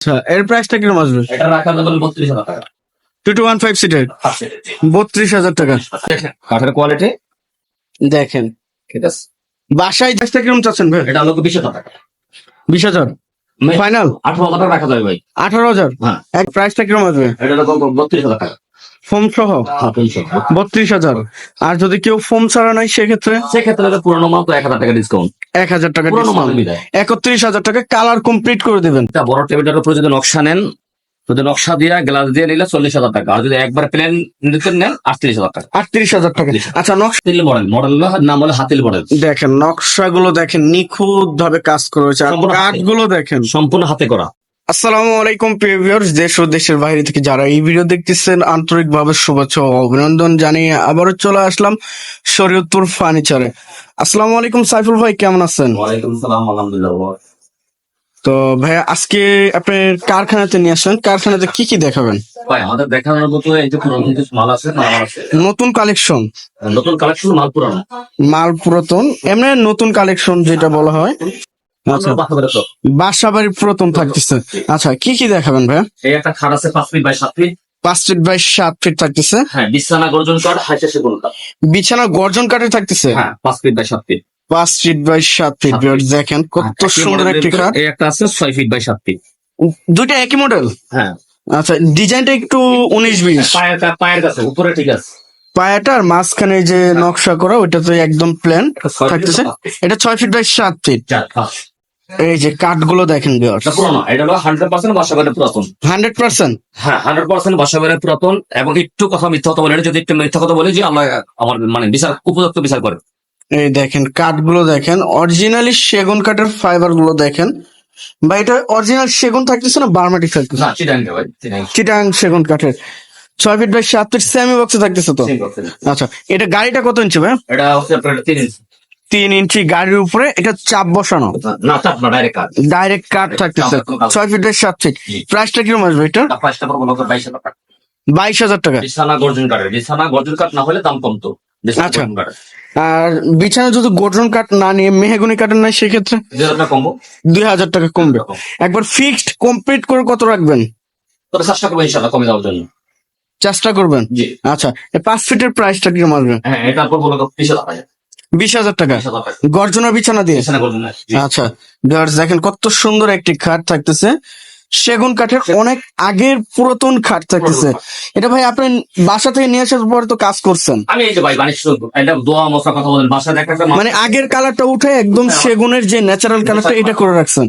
আচ্ছা এর প্রাইসটা কীরকম আসবে? এটা রাখা যাবে বত্রিশ হাজার টাকা। টু টু ওয়ান ফাইভ সিটের বত্রিশ হাজার টাকা। দেখেন, কাঠের কোয়ালিটি দেখেন। ঠিক আছে। বাসায় প্রাইসটা কীরকম চাচ্ছেন ভাই? এটা হলো বিশ হাজার টাকা। বিশ হাজার? ফাইনাল আঠারো হাজার টাকা রাখা যাবে ভাই। আঠারো হাজার? হ্যাঁ। প্রাইসটা কীরকম আসবে? এটা বত্রিশ হাজার টাকা। ফোম সহ বত্রিশ হাজার। আর যদি কেউ ফোম ছাড়া নাই সেক্ষেত্রে? সেক্ষেত্রে পুরোনো মাল তো এক হাজার টাকা ডিসকাউন্ট এক হাজার টাকা। একত্রিশ হাজার টাকা কালার কমপ্লিট করে দেবেন। বড় টেবিলটার উপরে যদি নকশা নেন যদি নকশা দিয়ে গ্লাস দিয়ে নিলে চল্লিশ হাজার টাকা। আর যদি একবার প্লেন নিতে নেন আটত্রিশ হাজার টাকা। আটত্রিশ হাজার টাকা। আচ্ছা নকশা হাতিল মডেল। মডেল নাম হলো হাতিল মডেল। দেখেন নকশাগুলো দেখেন নিখুঁত ভাবে কাজ করেছে আর কাঠগুলো দেখেন। সম্পূর্ণ হাতে করা। আসসালামু আলাইকুম প্রিভিয়ার্স দেশ ও দেশের বাইরে থেকে যারা এই ভিডিও দেখতেছেন আন্তরিকভাবে শুভেচ্ছা ও অভিনন্দন জানিয়ে আবারও চলে আসলাম শরীয়তপুর ফার্নিচারে। আসসালামু আলাইকুম সাইফুল ভাই কেমন আছেন? ওয়ালাইকুম সালাম আলহামদুলিল্লাহ। তো ভাই আজকে আপনার কারখানাতে নিয়ে আসলেন কারখানাতে কি কি দেখাবেন? ভাই আমাদের দেখানোর মতো এই যে পুরোনো কিছু মাল আছে মাল আছে। নতুন কালেকশন? নতুন কালেকশন মাল পুরানো। মাল পুরাতন এমনি নতুন কালেকশন যেটা বলা হয়। বাসা বেরো তো। বাড়ির পুরাতন থাকতেছে। আচ্ছা কি কি দেখাবেন ভাই এই একটা খাট আছে পাঁচ ফিট বাই সাত ফিট পাঁচ ফিট বাই সাত ফিট থাকতেছে। হ্যাঁ বিছানা গর্জন কাঠ হাইসে সেগুন কাঠ। বিছানা গর্জন কাঠে থাকতেছে? হ্যাঁ পাঁচ ফিট বাই সাত ফিট পাঁচ ফিট বাই সাত ফিট দেখেন কত সুন্দর একটি খাট। এই একটা আছে ছয় ফিট বাই সাত ফিট দুইটা একই মডেল হ্যাঁ। আচ্ছা ডিজাইনটা একটু উনিশ বিশ। পায়ের পায়ের কাছে উপরে ঠিক আছে। পায়াটার মাঝখানে যে নকশা করা ওইটা তো একদম প্ল্যান থাকতেছে। এটা ছয় ফিট বাই সাত ফিট। এই যে কাঠগুলো দেখেন বিয়ার্স এটা পুরোনো এটা হলো হান্ড্রেড পার্সেন্ট বাসা পুরাতন। হান্ড্রেড পার্সেন্ট হ্যাঁ হান্ড্রেড পার্সেন্ট বাসা পুরাতন এবং একটু কথা মিথ্যা কথা বলে যদি একটু মিথ্যা কথা বলে যে আল্লাহ আমার মানে বিচার উপযুক্ত বিচার করে। এই দেখেন কাঠগুলো দেখেন অরিজিনালি সেগুন কাঠের ফাইবারগুলো দেখেন। বা এটা অরিজিনাল সেগুন থাকতেছে না বার্মাটি থাকতেছে? না চিটাঙ্গে ভাই চিটাং। সেগুন কাঠের। ছয় ফিট বাই সাত ফিট সেমি বক্সে থাকতেছে তো? আচ্ছা এটা গাড়িটা কত ইঞ্চি ভাই? এটা হচ্ছে আপনার তিন ইঞ্চি তিন ইঞ্চি গাড়ির উপরে এটা চাপ বসানো। ডাইরেক্ট কাঠ থাকতেছে। ছয় ফিট বাই সাত ফিট প্রাইসটা কীরকম আসবে এটা? বাইশ হাজার টাকা। বাইশ হাজার টাকা। বিছানা গর্জন কাঠের। বিছানা গর্জন কাঠ না হলে দাম কমতো আচ্ছা। আর বিছানা যদি গর্জন কাঠ না নিয়ে মেহগুনি কাঠের নাই সেক্ষেত্রে দুই হাজার টাকা কমবো। একবার ফিক্সড কমপ্লিট করে কত রাখবেন? চেষ্টা করব ইনশাল্লাহ কমে যাওয়ার জন্য। চেষ্টা করবেন? আচ্ছা পাঁচ ফিটের প্রাইসটা কীরকম আসবে? হ্যাঁ এটা পর বলো বিশ হাজার বিশ হাজার টাকা। গর্জনা বিছানা দিয়ে। আচ্ছা ভিউয়ার্স দেখেন কত সুন্দর একটি খাট থাকতেছে। সেগুন কাঠের অনেক আগের পুরাতন খাট থাকতেছে। এটা ভাই আপনি বাসা থেকে নিয়ে আসার পরে তো কাজ করছেন। আমি এই যে ভাই বাণিজ্য এটা দোয়া মশা কথা বলেন বাসায় দেখা মানে আগের কালারটা উঠে একদম সেগুনের যে ন্যাচারাল কালারটা এটা করে রাখছেন।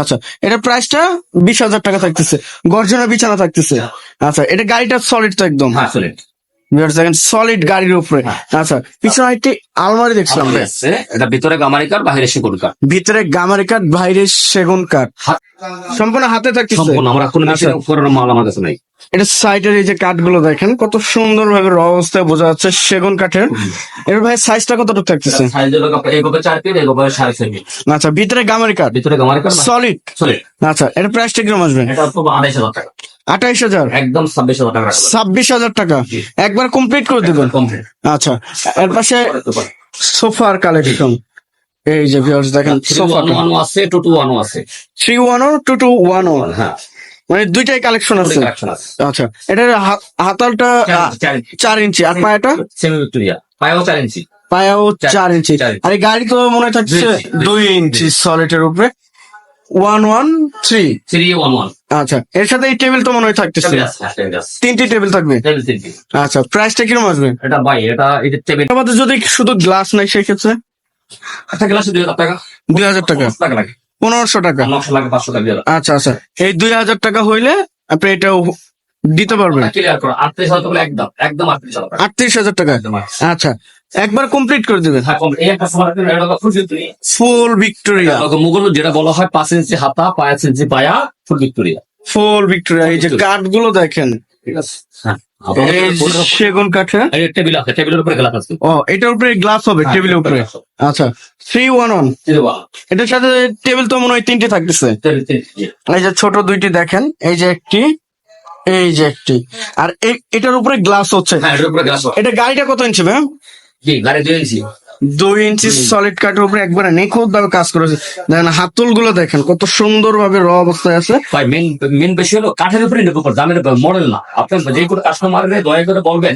আচ্ছা এটা প্রাইসটা বিশ হাজার টাকা থাকতেছে। গর্জনা বিছানা থাকতেছে। আচ্ছা। এটা গাড়িটা সলিড তো একদম? হ্যাঁ দেখেন সলিড গাড়ির উপরে। আচ্ছা পিছনে একটি আলমারি দেখছিলাম এটা ভিতরে গামারি কাঠ বাহিরে শিকড় কাঠ ভিতরে গামারি কাঠ বাইরে সেগুন কাঠ সম্পূর্ণ হাতে সম্পূর্ণ আমরা কোনো আচ্ছা। করার মাল আমার কাছে নাই। এটা সাইডের এই যে কাঠগুলো দেখেন কত সুন্দর ভাবে র অবস্থায় বোঝা যাচ্ছে সেগুন কাঠের। এর ভাই সাইজটা কতটুকু থাকতেছে? আচ্ছা ভিতরে গামারি কাঠ। ভিতরে গামারি কাঠ সলিড চলে আচ্ছা এটা প্রাইসটা কীরকম আসবে? আঠাইশ হাজার একদম ছাব্বিশ হাজার টাকা। ছাব্বিশ হাজার টাকা? একবার কমপ্লিট করে দেবেন? আচ্ছা এর পাশে সোফার কালেকশন এই যে ভিউয়ার্স দেখেন সোফা আছে টু টু ওয়ান আছে। Three one two two one ও। হ্যাঁ। মানে দুইটাই কালেকশন আছে। আচ্ছা এটার হাতালটা চার ইঞ্চি আর পায়াটা? সেমি ভিক্টোরিয়া পায়েও চার ইঞ্চি। পায়াও চার- ইঞ্চি আর গাড়ি তো মনে থাকছে দুই ইঞ্চি, সলিডের উপরে। One one three. Three one one. আচ্ছা এর সাথে এই টেবিল তো মনে হয় থাকতেছে। তিনটি টেবিল থাকবে? আচ্ছা প্রাইসটা কীরকম আসবে? এটা ভাই এটা এই যে টেবিল আমাদের যদি শুধু গ্লাস নাই সেক্ষেত্রে? একটা গ্লাসে দুই হাজার টাকা। দুই হাজার টাকা। লাগে। পনেরোশো টাকা। নশো লাগে পাঁচশো টাকা আচ্ছা আচ্ছা এই দুই হাজার টাকা হইলে আপনি এটাও দিতে পারবেন। আটত্রিশ হাজার টাকা একদম একদম আটত্রিশ হাজার টাকা। আটত্রিশ হাজার টাকা। আচ্ছা একবার কমপ্লিট করে দিবেন। হ্যাঁ, ফুল ভিক্টোরিয়া। মুঘল যেটা বলা হয় পাঁচ ইঞ্চি হাতা পাঁচ ইঞ্চি পায়া ফুল ভিক্টোরিয়া ফুল ভিক্টোরিয়া এই যে কাঠগুলো দেখেন। ঠিক আছে। হ্যাঁ। এই যে সেগুন কাঠে টেবিল আছে টেবিলের উপরে গ্লাস আছে। ও এটার উপরে গ্লাস হবে টেবিলের উপরে। আচ্ছা থ্রি ওয়ান ওয়ান এটার সাথে টেবিল তো মনে হয় তিনটে থাকতেছে। এই যে ছোট দুইটি দেখেন এই যে একটি এই যে একটি। আর এটার উপরে গ্লাস হচ্ছে। হ্যাঁ এটা গাড়িটা কত ইঞ্চি গাড়ি দুই ইঞ্চি সলিড কাঠের উপরে একবারে নিখুঁত ভাবে কাজ করেছে। দেখেন হাতলগুলো দেখেন কত সুন্দর ভাবে র অবস্থায় আছে। ভাই মেন মেন বেশি হলো কাঠের উপরে করে দামের মডেল না। আপনি যে কোনো কাস্টমার দয়া করে বলবেন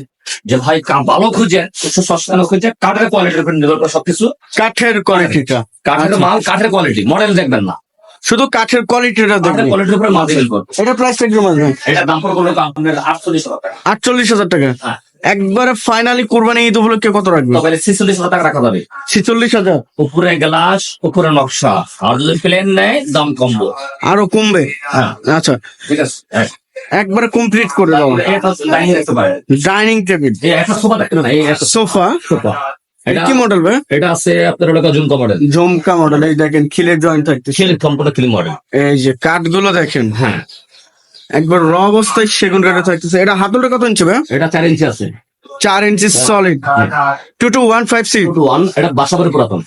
যে ভাই ভালো খুঁজে একটু সস্তা খুঁজে কাঠের কোয়ালিটির উপরে নির্ভর করে সবকিছু। কাঠের কোয়ালিটিটা কাঠের মাল কাঠের কোয়ালিটি মডেল দেখবেন না। শুধু কাঠের কোয়ালিটিটা দেখবেন কোয়ালিটির উপরে মাল এটা প্রাইসটা কীরকম আসবে এটা দাম পড়বে আপনার আটচল্লিশ টাকা। আটচল্লিশ হাজার টাকা। হ্যাঁ। একবারে ফাইনালি কোরবানি ঈদ উপলক্ষে কত রাখবে? তবে ছেচল্লিশ হাজার টাকা রাখা যাবে। ছিচল্লিশ হাজার? উপরে গ্লাস উপরে নকশা। আর যদি প্লেন নেয় দাম কমবো। আরও কমবে? হ্যাঁ। আচ্ছা। ঠিক আছে। হ্যাঁ। একবারে কমপ্লিট করে দাও। Dining table sofa. সোফা কি মডেল ভাই? এটা আছে আপনার হলো জুমকা মডেল জমকা মডেল এই দেখেন খিলের জয়েন্ট থাকতেছে। খিল সম্পূর্ণ ক্লিন মডেল এই যে কাঠগুলো দেখেন। হ্যাঁ। একবার র অবস্থায় সেগুন কাঠে থাকতেছে। এটা হাতলটা কত ইঞ্চি ভাই এটা চার ইঞ্চি আছে। চার ইঞ্চি solid two two one five six two one এটা বাসাবাড়ি পুরাতন।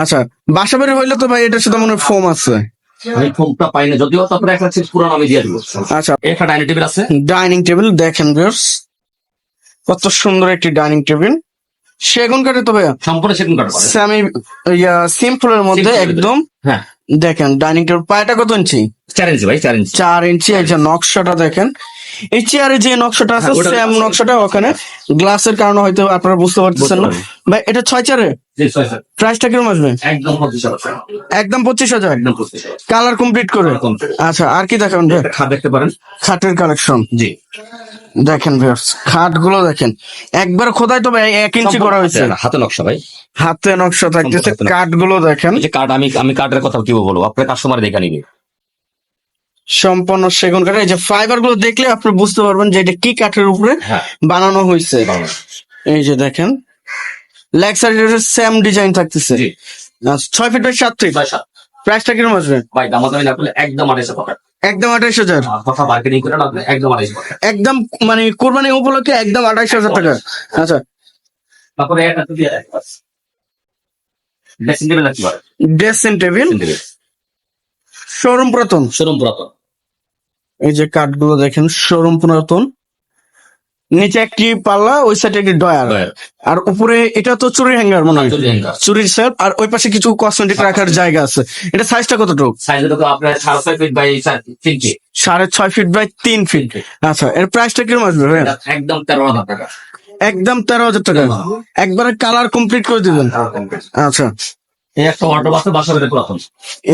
আচ্ছা বাসাবাড়ি হইলে তো ভাই এটার সাথে মনে হয় ফোম আছে। আমি ফোনটা পাই না যদিও তারপরে একটা চিজ পুরানো আমি দিয়ে দিব। আচ্ছা। একটা ডাইনিং টেবিল আছে। ডাইনিং টেবিল দেখেন ভিউয়ার্স কত সুন্দর একটি ডাইনিং টেবিল সেগুন কাঠে তো ভাইয়া সম্পূর্ণ সেগুন কাঠ সেমি ইয়া সিম্পলের মধ্যে একদম হ্যাঁ। দেখেন ডাইনিং টেবিল পায়টা কত ইঞ্চি? চার ইঞ্চি ভাই চার ইঞ্চি। চার ইঞ্চি এই যে নকশাটা দেখেন। এই চেয়ারে যে নকশাটা আছে হ্যাঁ, সেম নকশাটা ওখানে। গ্লাসের কারণে হয়তো আপনারা বুঝতে পারতেছেন না। ভাই এটা ছয় চারে। প্রাইসটা কীরকম আসবে? একদম পঁচিশ হাজার কালার কমপ্লিট করে? আচ্ছা আর কি দেখাবেন খাট দেখতে পারেন। খাটের কালেকশন জি। দেখেন ভিউয়ার্স খাটগুলো দেখেন। একবার খোদাই তো এক ইঞ্চি করা হয়েছে। হাতে নকশা ভাই। হাতে নকশা থাকতেছে। কাঠগুলো দেখেন। যে কাঠ আমি আমি কাঠের কথা কি বলব? আপনার কাস্টমার দেখে নিবে। সম্পূর্ণ সেগুন কাঠের এই যে ফাইবারগুলো দেখলে আপনি বুঝতে পারবেন যে এটা কি কাঠের উপরে হ্যাঁ। বানানো হয়েছে। এই যে দেখেন লেগ সাইডের সেম ডিজাইন থাকতেছে। আচ্ছা, ছয় ফিট বাই সাত ফিট। প্রাইসটা কীরকম আসবে? ভাই দামাদামি না করলে একদম আড়াইশো টাকা। একদম আঠাইশ হাজার। কথা করে একদম মানে কোরবানি উপলক্ষে একদম আঠাইশ হাজার টাকা। আচ্ছা। তারপরে একটা তো দিয়ে ড্রেসিং টেবিল রাখতে ড্রেসিং টেবিল শোরুম পুরাতন। শোরুম পুরাতন। এই যে কাঠগুলো দেখেন শোরুম পুরাতন। নিচে একটি পাল্লা ওই সাইডে একটি ডয়ার। আর উপরে এটা তো চুরি হ্যাঙ্গার মনে হয়। চুরির সেলফ আর ওই পাশে কিছু কসমেটিক রাখার জায়গা আছে। এটা সাইজটা কতটুকু? সাইজটা তো আপনার সাড়ে ছয় ফিট বাই তিন ফিট সাড়ে ছয় ফিট বাই তিন ফিট আচ্ছা এর প্রাইসটা কীরকম আসবে একদম তেরো হাজার টাকা। একদম তেরো হাজার টাকা। একবারে কালার কমপ্লিট করে দিবেন। আচ্ছা। এই একটা অর্ডার আছে বাসা বাড়িতে পুরাতন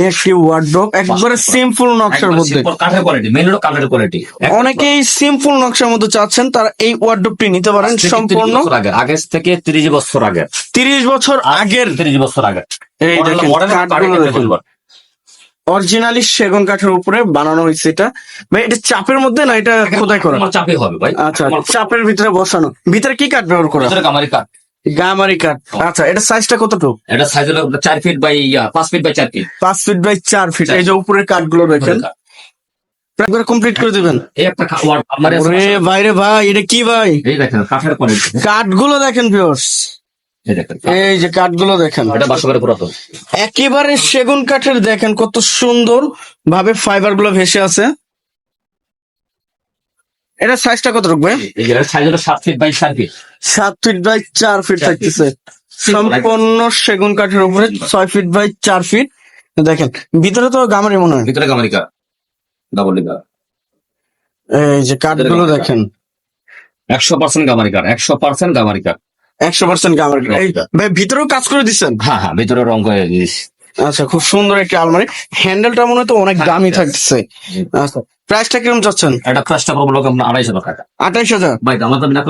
একটি ওয়ার্ড্রোপ একবারে সিম্পল নকশার মধ্যে। কাঠের কোয়ালিটি হলো কাঠের কোয়ালিটি অনেকেই সিম্পল নকশার মধ্যে চাচ্ছেন তারা এই নিতে পারেন সম্পূর্ণ। আগে আগে থেকে তিরিশ বছর আগে। তিরিশ বছর আগের। তিরিশ বছর আগে। এই দেখেন কাঠগুলো অরিজিনালি সেগুন কাঠের উপরে বানানো হয়েছে এটা। ভাই এটা চাপের মধ্যে না এটা খোদাই করা? চাপে হবে ভাই। আচ্ছা চাপের ভিতরে বসানো। ভিতরে কি কাঠ ব্যবহার করা ভিতরে কামারি কাঠ। গামারি কাঠ। আচ্ছা এটা সাইজটা কতটুকু? এটা সাইজ হলো চার ফিট বাই পাঁচ ফিট বাই চার ফিট পাঁচ ফিট বাই চার ফিট এই যে উপরের কাঠগুলো দেখেন। কমপ্লিট করে দিবেন। ভাই রে ভাই এটা কি ভাই? এই দেখেন কাঠের কাঠগুলো দেখেন ভিউয়ার্স এই যে কাঠগুলো দেখেন। একেবারে সেগুন কাঠের দেখেন কত সুন্দর ভাবে ফাইবারগুলো ভেসে আছে। এটা সাইজটা কত রাখবে এই সাইজ হলো সাত ফিট বাই চার ফিট সাত ফিট বাই চার ফিট চার থাকতেছে। সম্পূর্ণ সেগুন কাঠের উপরে ছয় ফিট বাই চার ফিট দেখেন ভিতরে তো গামারি মনে হয়। ভিতরে কাঠ। ডাবল এই যে কাঠগুলো দেখেন। একশো পার্সেন্ট গামারি কাঠ একশো পার্সেন্ট গামারি কাঠ। একশো পার্সেন্ট গামারি এই ভাই ভিতরেও কাজ করে দিচ্ছেন? হ্যাঁ হ্যাঁ ভিতরে রং করে দিস। আচ্ছা খুব সুন্দর একটি আলমারি। হ্যান্ডেলটা মনে হয় তো অনেক দামি থাকছে আচ্ছা প্রাইসটা কীরকম যাচ্ছেন এটা প্রাইসটা পড়ব লোক আপনার আড়াইশো টাকা। আঠাইশ হাজার? ভাই দাম দামি না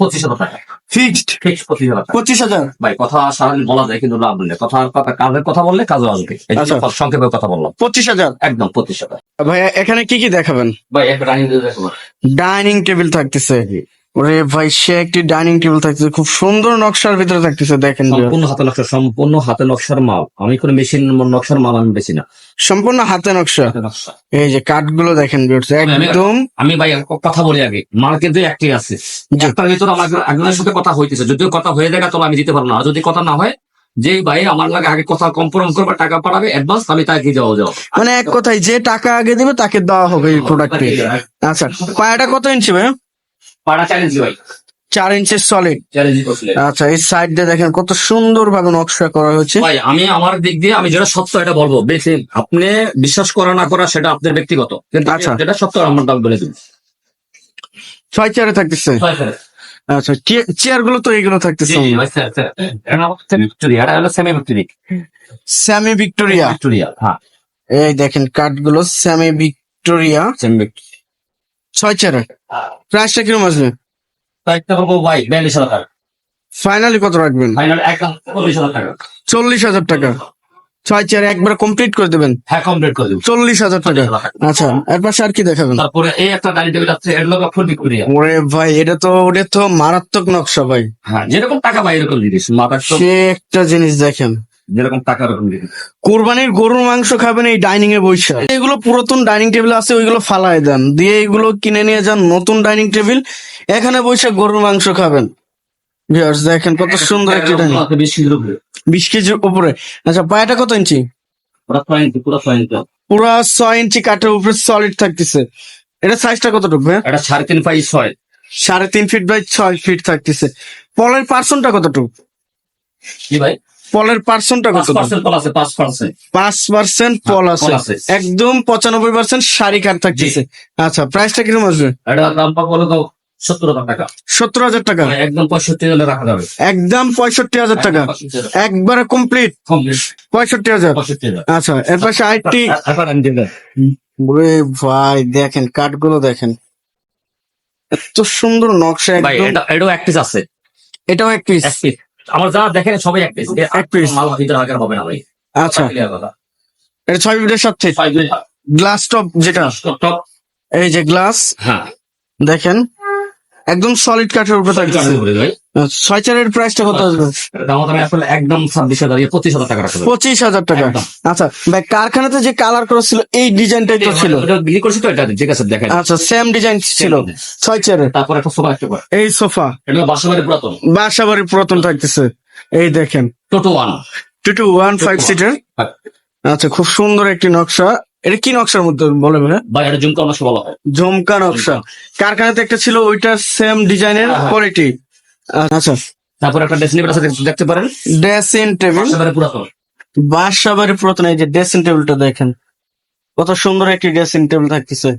পঁচিশ হাজার টাকা। ফিক্সড ফিক্স পঁচিশ হাজার টাকা। পঁচিশ হাজার? ভাই কথা সারাদিন বলা যায় কিন্তু লাভ নেই। কথা কথা কাজের কথা বললে কাজও আসবে। আচ্ছা। সংক্ষেপে কথা বললাম। পঁচিশ হাজার? একদম পঁচিশ হাজার। ভাইয়া এখানে কি কি দেখাবেন? ভাই একটা ডাইনিং টেবিল থাকতেছে। ওরে ভাই সে একটি ডাইনিং টেবিল থাকতেছে খুব সুন্দর নকশার ভিতরে থাকতেছে দেখেন সম্পূর্ণ হাতে নকশা সম্পূর্ণ হাতে নকশার মাল। আমি কোনো মেশিন নকশার মাল আমি বেশি না। সম্পূর্ণ হাতে নকশা। এই যে কাঠগুলো দেখেন একদম আমি ভাই কথা বলি আগে মাল কিন্তু একটি আছে। একটার ভিতরে আমার একজনের সাথে কথা হইতেছে। যদিও কথা হয়ে যায় তাহলে আমি দিতে পারব না। যদি কথা না হয় যেই ভাই আমার লাগে আগে কথা কম্প্রোমাইজ করবে টাকা পাঠাবে অ্যাডভান্স আমি তাকে যাওয়া যাও মানে এক কথায় যে টাকা আগে দিবে তাকে দেওয়া হবে এই প্রোডাক্টটি আচ্ছা পায়াটা কত ইঞ্চি ভাই? পাড়া চ্যালেঞ্জ ভাই চার ইঞ্চের সলিড আচ্ছা এই সাইড দিয়ে দেখেন কত সুন্দর ভাবে নকশা করা হয়েছে। ভাই আমি আমার দিক দিয়ে আমি যেটা সত্য এটা বলব। বেশি আপনি বিশ্বাস করা না করা সেটা আপনার ব্যক্তিগত। কিন্তু আচ্ছা। যেটা সত্য আমার দাম বলে দিন। ছয় চেয়ারে থাকতেছে? আচ্ছা চেয়ারগুলো তো এইগুলো থাকতেছে। সেমি স্যামি ভিক্টোরিয়া ভিক্টোরিয়া হ্যাঁ। এই দেখেন কাঠগুলো স্যামি ভিক্টোরিয়া সেমি ভিক্টোরিয়া ছয় চেয়ারে প্রাইসটা কীরকম আসবে? বলব ভাই বিয়াল্লিশ হাজার টাকা। ফাইনালি কত রাখবেন? ফাইনাল এক চল্লিশ হাজার টাকা। চল্লিশ হাজার টাকা। ছয় চেয়ার একবার কমপ্লিট করে দেবেন? হ্যাঁ কমপ্লিট করে দেবো। চল্লিশ হাজার টাকা। আচ্ছা এর পাশে আর কি দেখাবেন? তারপরে এই একটা ডাইনিং টেবিল আছে এর লোক ফুল ওরে ভাই এটা তো ওটা তো মারাত্মক নকশা ভাই। হ্যাঁ যেরকম টাকা ভাই এরকম জিনিস। তো সে একটা জিনিস দেখেন। যেরকম টাকা এরকম জিনিস কোরবানির গরুর মাংস খাবেন এই ডাইনিং এ বৈশা এগুলো পুরাতন ডাইনিং টেবিল আছে ওইগুলো ফালায় দেন। দিয়ে এগুলো কিনে নিয়ে যান নতুন ডাইনিং টেবিল এখানে বসে গরুর মাংস খাবেন। ভিউয়ার্স দেখেন কত সুন্দর একটি ডাইনিং বিশ কেজির উপরে। আচ্ছা পায়াটা কত ইঞ্চি? পুরো ছয় ইঞ্চি কাঠের উপরে সলিড থাকতেছে। এটা সাইজটা কতটুকু ভাই এটা সাড়ে তিন পাই ছয়। সাড়ে তিন ফিট বাই ছয় ফিট থাকতেছে। পলের পার্সনটা কতটুকু? কি ভাই? পলের পার্সনটা পাঁচ পার্সেন্ট পাঁচ পার্সেন্ট পল হ্যাঁ, আছে। একদম পঁচানব্বই পার্সেন্ট শাড়ি কাঠ থাকতেছে। আচ্ছা প্রাইসটা কীরকম আসবে? সত্তর হাজার টাকা। হাজার মানে একদম পঁয়ষট্টি হলে রাখা যাবে। একদম পঁয়ষট্টি হাজার টাকা। একবারে কমপ্লিট পঁয়ষট্টি হাজার। আচ্ছা এর পাশে আরেকটি এখন আমি দিলাম। ওরে ভাই দেখেন কাঠগুলো দেখেন। এত সুন্দর নকশা একদম এটাও এক পিস আছে। এটাও এক পিস আমার যা দেখেন সবাই এক পিস এক পিস মাল ভিতরে আগের হবে না ভাই? আচ্ছা। এটা ছয় ফিটের সাথে গ্লাস টপ যেটা। top, এই যে গ্লাস হ্যাঁ। দেখেন। একদম সলিড কাঠের উপরে থাকে ভাই। আচ্ছা, ছয় চারের প্রাইসটা কত আসবে? আমি আসলে একদম ছাব্বিশ হাজার পঁচিশ হাজার টাকা পঁচিশ হাজার টাকা। আচ্ছা ভাই কারখানাতে যে কালার করা ছিল এই ডিজাইনটাই তো ছিল। বিক্রি করছি তো এটা ঠিক আছে দেখেন আচ্ছা সেম ডিজাইন ছিল ছয় চেয়ারের তারপর একটা সোফা একটা এই সোফা। এটা বাসাবাড়ি পুরাতন। বাসাবাড়ি পুরাতন থাকতেছে। এই দেখেন। টোটো one two two one five seater আচ্ছা খুব সুন্দর একটি নকশা। এটা কি নকশার মধ্যে বলে ভাই বা এটা জুমকা অনেক বলা হয়। ঝুমকা নকশা। কারখানাতে একটা ছিল ওইটার সেম ডিজাইনের। কোয়ালিটি আচ্ছা। তারপর একটা ড্রেসিং টেবিল আছে দেখতে পারেন? ড্রেসিং টেবিল পুরাতন। বাসাবাড়ি পুরাতন এই যে ড্রেসিং টেবিলটা দেখেন। কত সুন্দর একটি ড্রেসিং টেবিল থাকতেছে।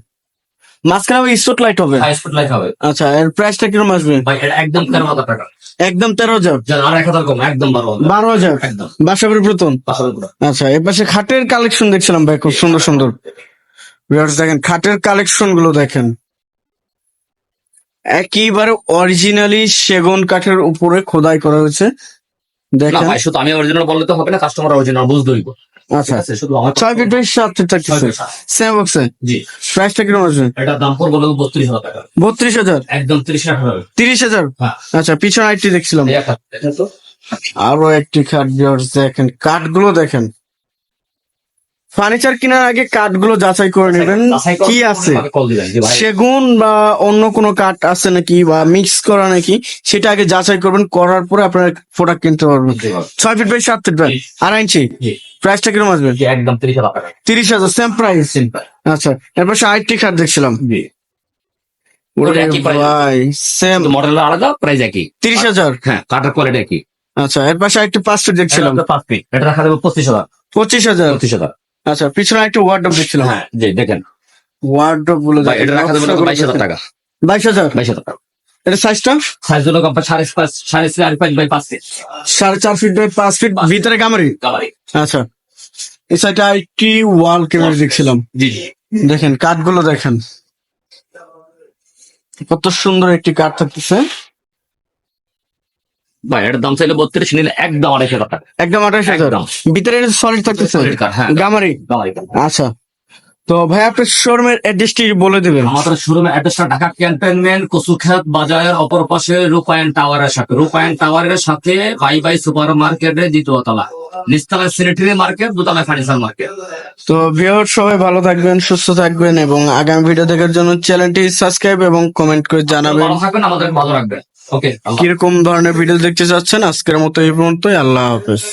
মাঝখানে ওই স্পট লাইট হবে। হাই স্পিড লাইট হবে। আচ্ছা এর প্রাইসটা কীরকম আসবে? ভাই এটা একদম তেরো হাজার টাকা। একদম তেরো হাজার? আর এক হাজার কম একদম বারো হাজার। বারো হাজার? একদম। বাসাবাড়ি পুরাতন? বাসাবাড়ি পুরা আচ্ছা এর পাশে খাটের কালেকশন দেখছিলাম ভাই খুব সুন্দর সুন্দর। দেখেন খাটের কালেকশনগুলো দেখেন। একেবারে অরিজিনালি সেগুন কাঠের উপরে খোদাই করা হয়েছে। দেখেন। ভাই শুধু আমি অরিজিনাল বললে তো হবে না কাস্টমার অরিজিনাল বুঝতে হইব আচ্ছা। শুধু আমার ছয় ফিট বাই সাত ফিট থাকতেছে সেম বক্সে জি। প্রাইসটা কীরকম আসবে এটা দাম পড়ব বত্রিশ হাজার টাকা। বত্রিশ হাজার? একদম তিরিশ হাজার তিরিশ হাজার? হ্যাঁ। আচ্ছা পিছনে আরেকটি দেখছিলাম। আরও একটি খাট viewers দেখেন কাঠগুলো দেখেন। ফার্নিচার কেনার আগে কাঠগুলো যাচাই করে নেবেন। কি আছে? সেগুন বা অন্য কোনো কাঠ আছে নাকি বা মিক্স করা নাকি সেটা আগে যাচাই করবেন। করার পরে আপনার প্রোডাক্ট কিনতে পারবেন। ছয় ফিট বাই সাত ফিট বাই। আড়াই ইঞ্চি। প্রাইসটা কীরকম আসবে? একদম তিরিশ হাজার সেম প্রাইস আচ্ছা এরপর আরেকটি খাট দেখছিলাম। ভাই সেম মডেল আলাদা প্রাইস একই। তিরিশ হাজার? হ্যাঁ কাটার কোয়ালিটি একই। আচ্ছা এর পাশে আরেকটি পাঁচ ফিট দেখছিলাম। পাঁচ পিস এটা রাখা যাবে পঁচিশ হাজার। পঁচিশ হাজার। পঁচিশ হাজার। আচ্ছা পিছনে একটু ওয়ার্ডরোব দেখছিলাম। হ্যাঁ জি দেখেন। ওয়ার্ডরোবগুলো এটা রাখা যাবে বাইশ হাজার টাকা। বাইশ হাজার? বাইশ হাজার টাকা। এটা সাইজটা সাইজ হলো কম সাড়ে পাঁচ সাড়ে চার পাঁচ বাই পাঁচ ফিট সাড়ে চার ফিট বাই পাঁচ ফিট ভিতরে কামারি কাবারি আচ্ছা। এই সাইডে আরেকটি ওয়াল ক্যামেরা দেখছিলাম? জি জি। দেখেন কাঠগুলো দেখেন। কত সুন্দর একটি কাঠ থাকতেছে। ভাই এটার দাম চাইলে বত্রিশ নিলে একদম আড়াইশ টাকা। একদম হাজার। একদম। ভিতরে সলিড থাকতেছে। হ্যাঁ। গামারি? আচ্ছা। তো ভাই আপনার শোরুমের অ্যাড্রেসটি বলে দেবেন? আমাদের শোরুমে অ্যাড্রেসটা ঢাকা ক্যান্টনমেন্ট কচুখাত বাজারের অপর পাশে রূপায়ণ টাওয়ারের সাথে। রূপায়ণ টাওয়ারের সাথে বাই বাই সুপার মার্কেটের দ্বিতীয় তলা। নিচতলায় স্যানিটারি মার্কেট দোতলায় ফার্নিচার মার্কেট। তো ভিউয়ার সবাই ভালো থাকবেন সুস্থ থাকবেন এবং আগামী ভিডিও দেখার জন্য চ্যানেলটি সাবস্ক্রাইব এবং কমেন্ট করে জানাবেন। ভালো থাকবেন আমাদের ভালো রাখবেন। কীরকম ধরনের ভিডিও দেখতে চাচ্ছেন? আজকের মতো এই পর্যন্তই। আল্লাহ হাফেজ।